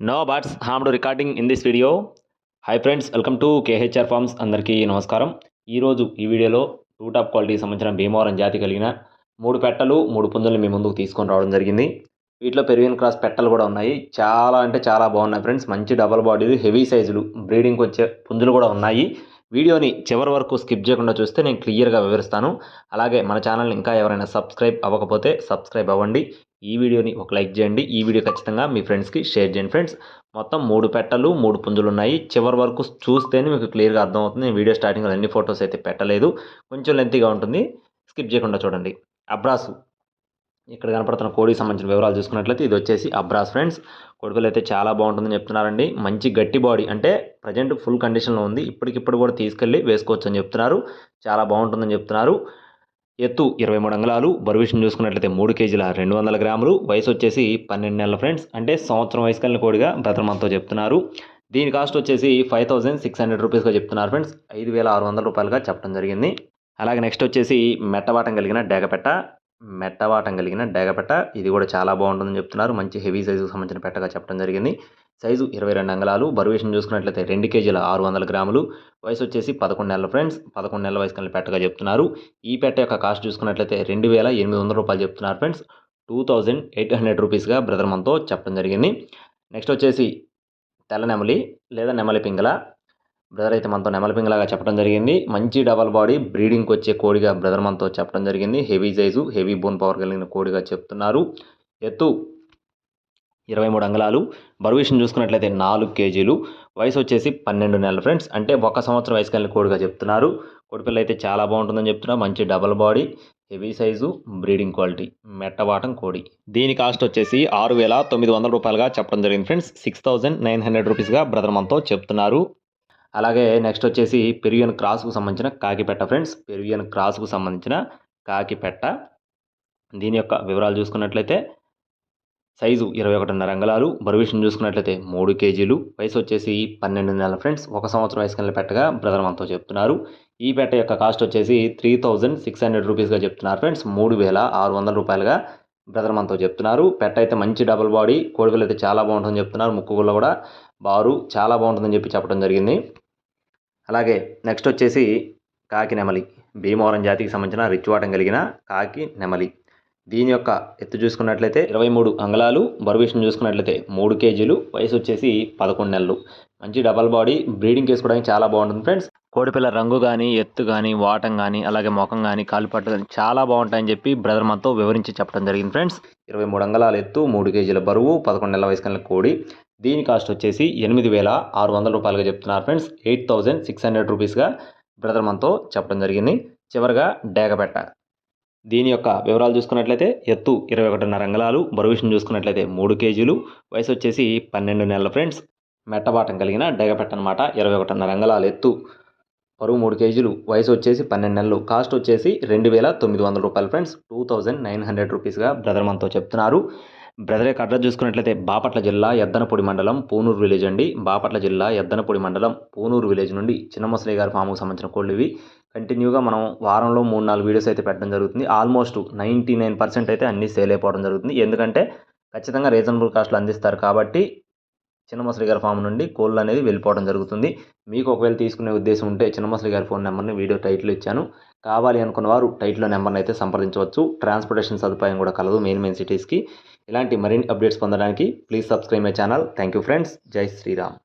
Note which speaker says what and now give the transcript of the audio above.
Speaker 1: No buts harm recording in this video hi friends welcome to K H R farms అందరికీ నమస్కారం. ఈరోజు ఈ వీడియోలో టూ టాప్ క్వాలిటీకి సంబంధించిన భీమవరం జాతి కలిగిన మూడు పెట్టలు మూడు పుంజులు మీ ముందుకు తీసుకొని రావడం జరిగింది. వీటిలో పెరివిన్ క్రాస్ పెట్టలు కూడా ఉన్నాయి. చాలా అంటే చాలా బాగున్నాయి ఫ్రెండ్స్ మంచి డబల్ బాడీలు హెవీ సైజులు బ్రీడింగ్కి వచ్చే పుంజులు కూడా ఉన్నాయి. వీడియోని చివరి వరకు స్కిప్ చేయకుండా చూస్తే నేను క్లియర్గా వివరిస్తాను. అలాగే మన ఛానల్ని ఇంకా ఎవరైనా సబ్స్క్రైబ్ అవ్వకపోతే సబ్స్క్రైబ్ అవ్వండి. ఈ వీడియోని ఒక లైక్ చేయండి. ఈ వీడియో ఖచ్చితంగా మీ ఫ్రెండ్స్కి షేర్ చేయండి. ఫ్రెండ్స్ మొత్తం మూడు పెట్టలు మూడు పుంజులు ఉన్నాయి చివరి వరకు చూస్తేనే మీకు క్లియర్గా అర్థమవుతుంది. నేను వీడియో స్టార్టింగ్లో అన్ని ఫొటోస్ అయితే పెట్టలేదు. కొంచెం లెంతీగా ఉంటుంది. స్కిప్ చేయకుండా చూడండి. అబ్రాసు. ఇక్కడ కనపడుతున్న కోడికి సంబంధించిన వివరాలు చూసుకున్నట్లయితే ఇది వచ్చేసి అబ్రాస్ ఫ్రెండ్స్. కొడుకులు అయితే చాలా బాగుంటుందని చెప్తున్నారండి. మంచి గట్టి బాడీ. అంటే ప్రజెంట్ ఫుల్ కండిషన్లో ఉంది. ఇప్పటికిప్పుడు కూడా తీసుకెళ్ళి వేసుకోవచ్చు అని చెప్తున్నారు. చాలా బాగుంటుందని చెప్తున్నారు. ఎత్తు ఇరవై మూడు అంగళాలు బరువు చూసుకున్నట్లయితే మూడు కేజీల రెండు వందల గ్రాములు. వయసు వచ్చేసి పన్నెండు నెలల ఫ్రెండ్స్. అంటే సంవత్సరం వయసు కలిగిన కోడిగా బ్రతమంతో చెప్తున్నారు. దీని కాస్ట్ వచ్చేసి ఫైవ్ థౌసండ్ సిక్స్ హండ్రెడ్ రూపీస్గా చెప్తున్నారు ఫ్రెండ్స్. ఐదు వేల ఆరు వందల రూపాయలుగా చెప్పడం జరిగింది. అలాగే నెక్స్ట్ వచ్చేసి మెట్టవాటం కలిగిన డేగపెట్ట. మెట్టవాటం కలిగిన డేగపెట్ట. ఇది కూడా చాలా బాగుంటుందని చెప్తున్నారు. మంచి హెవీ సైజుకు సంబంధించిన పెట్టగా చెప్పడం జరిగింది. సైజు ఇరవై రెండు అంగళాలు. బరువేషన్ చూసుకున్నట్లయితే రెండు కేజీల ఆరు వందల గ్రాములు. వయసు వచ్చేసి పదకొండు నెలల ఫ్రెండ్స్. పదకొండు నెలల వయసు కలిగిన పెట్టగా చెప్తున్నారు. ఈ పెట్ట యొక్క కాస్ట్ చూసుకున్నట్లయితే రెండు వేల ఎనిమిది వందల రూపాయలు చెప్తున్నారు friends. Two thousand eight hundred రూపీస్గా brother మనతో చెప్పడం జరిగింది. నెక్స్ట్ వచ్చేసి తెల్ల నెమలి లేదా నెమలి పింగళ. బ్రదర్ అయితే మనతో నెమలి పింగలాగా చెప్పడం జరిగింది. మంచి డబల్ బాడీ బ్రీడింగ్కి వచ్చే కోడిగా బ్రదర్ మనతో చెప్పడం జరిగింది. Heavy size heavy bone power కలిగిన కోడిగా చెప్తున్నారు. ఎత్తు ఇరవై మూడు అంగళాలు. బరువు విషయం చూసుకున్నట్లయితే నాలుగు కేజీలు. వయసు వచ్చేసి పన్నెండు నెలలు ఫ్రెండ్స్. అంటే ఒక సంవత్సరం వయసు కలిగిన కోడిగా చెప్తున్నారు. కోడిపిల్ల అయితే చాలా బాగుంటుందని చెప్తున్నారు. మంచి double body heavy size breeding quality మెట్టవాటం కోడి. దీని కాస్ట్ వచ్చేసి ఆరు వేల తొమ్మిది వందల రూపాయలుగా చెప్పడం జరిగింది friends. Six thousand nine hundred రూపీస్గా brother మనతో చెప్తున్నారు. అలాగే నెక్స్ట్ వచ్చేసి పెరుగియన్ క్రాస్కు సంబంధించిన కాకిపెట్ట ఫ్రెండ్స్. పెరుగియన్ క్రాస్కు సంబంధించిన కాకిపెట్ట. దీని యొక్క వివరాలు చూసుకున్నట్లయితే సైజు ఇరవై ఒకటిన్నర అంగళాలు. బరువు విషయం చూసుకున్నట్లయితే మూడు కేజీలు. వయసు వచ్చేసి పన్నెండు నెలల ఫ్రెండ్స్. ఒక సంవత్సరం వయసు కింద పెట్టగా బ్రదర్ మనతో చెప్తున్నారు. ఈ పెట్ట యొక్క కాస్ట్ వచ్చేసి త్రీ థౌజండ్ సిక్స్ హండ్రెడ్ రూపీస్గా చెప్తున్నారు ఫ్రెండ్స్. మూడు వేల ఆరు వందల రూపాయలుగా బ్రదర్ మనతో చెప్తున్నారు. పెట్ట అయితే మంచి డబుల్ బాడీ. కోడిపిల్ల అయితే చాలా బాగుంటుందని చెప్తున్నారు. ముక్కుగుల్లో కూడా బారు చాలా బాగుంటుందని చెప్పి చెప్పడం జరిగింది. అలాగే నెక్స్ట్ వచ్చేసి కాకి నెమలి. భీమవరం జాతికి సంబంధించిన రిచ్ కలిగిన కాకి నెమలి. దీని యొక్క ఎత్తు చూసుకున్నట్లయితే ఇరవై మూడు అంగళాలు బరువు విషయం చూసుకున్నట్లయితే మూడు కేజీలు వయసు వచ్చేసి పదకొండు నెలలు. మంచి డబల్ బాడీ బ్రీడింగ్ చేసుకోవడానికి చాలా బాగుంటుంది ఫ్రెండ్స్ కోడిపిల్ల రంగు కానీ ఎత్తు కానీ వాటం కానీ అలాగే ముఖం కానీ కాలుపట్టు కానీ చాలా బాగుంటాయని చెప్పి బ్రదర్ మాతో వివరించి చెప్పడం జరిగింది ఫ్రెండ్స్ ఇరవై మూడు అంగళాల ఎత్తు మూడు కేజీల బరువు పదకొండు నెలల వయసు కలిగిన కోడి. దీని కాస్ట్ వచ్చేసి ఎనిమిది వేల ఆరు వందల రూపాయలుగా చెప్తున్నారు friends eight thousand six hundred రూపీస్గా brother మనతో చెప్పడం జరిగింది. చివరిగా డేగపెట్ట దీని యొక్క వివరాలు చూసుకున్నట్లయితే ఎత్తు ఇరవై ఒకటిన్నర అంగళాలు బరువు విషయం చూసుకున్నట్లయితే మూడు కేజీలు వయసు వచ్చేసి పన్నెండు నెలల ఫ్రెండ్స్. మెట్టబాటం కలిగిన డెగపెట్ట అనమాట ఇరవై ఒకటిన్నర అంగళాలు ఎత్తు. బరువు మూడు కేజీలు వయసు వచ్చేసి పన్నెండు నెలలు కాస్ట్ వచ్చేసి రెండు వేల తొమ్మిది వందల రూపాయలు friends. Two thousand nine hundred రూపీస్గా brother మనతో చెప్తున్నారు. బ్రదర్ యొక్క అడ్రస్ చూసుకున్నట్లయితే బాపట్ల జిల్లా ఎద్దనపూడి మండలం పూనూరు విలేజ్ అండి. బాపట్ల జిల్లా ఎద్దనపూడి మండలం పూనూరు విలేజ్ నుండి చిన్నమసలి గారి ఫామ్కు సంబంధించిన కోళ్ళు ఇవి. కంటిన్యూగా మనం వారంలో మూడు నాలుగు వీడియోస్ అయితే పెట్టడం జరుగుతుంది. ఆల్మోస్ట్ నైంటీ నైన్ పర్సెంట్ అయితే అన్నీ సేల్ అయిపోవడం జరుగుతుంది. ఎందుకంటే ఖచ్చితంగా రీజనబుల్ కాస్ట్లో అందిస్తారు కాబట్టి చిన్నమసలి గారి ఫామ్ నుండి కోళ్ళు అనేది వెళ్ళిపోవడం జరుగుతుంది. మీకు ఒకవేళ తీసుకునే ఉద్దేశం ఉంటే చిన్నమసలి గారి ఫోన్ నెంబర్ని వీడియో టైటిల్ ఇచ్చాను. కావాలి అనుకున్న వారు టైటిల్లో నెంబర్ని అయితే సంప్రదించవచ్చు. ట్రాన్స్పోర్టేషన్ సదుపాయం కూడా కలదు మెయిన్ మెయిన్ సిటీస్కి. ఇలాంటి మరిన్ని అప్డేట్స్ పొందడానికి please subscribe my channel. Thank you friends. జై శ్రీరామ్.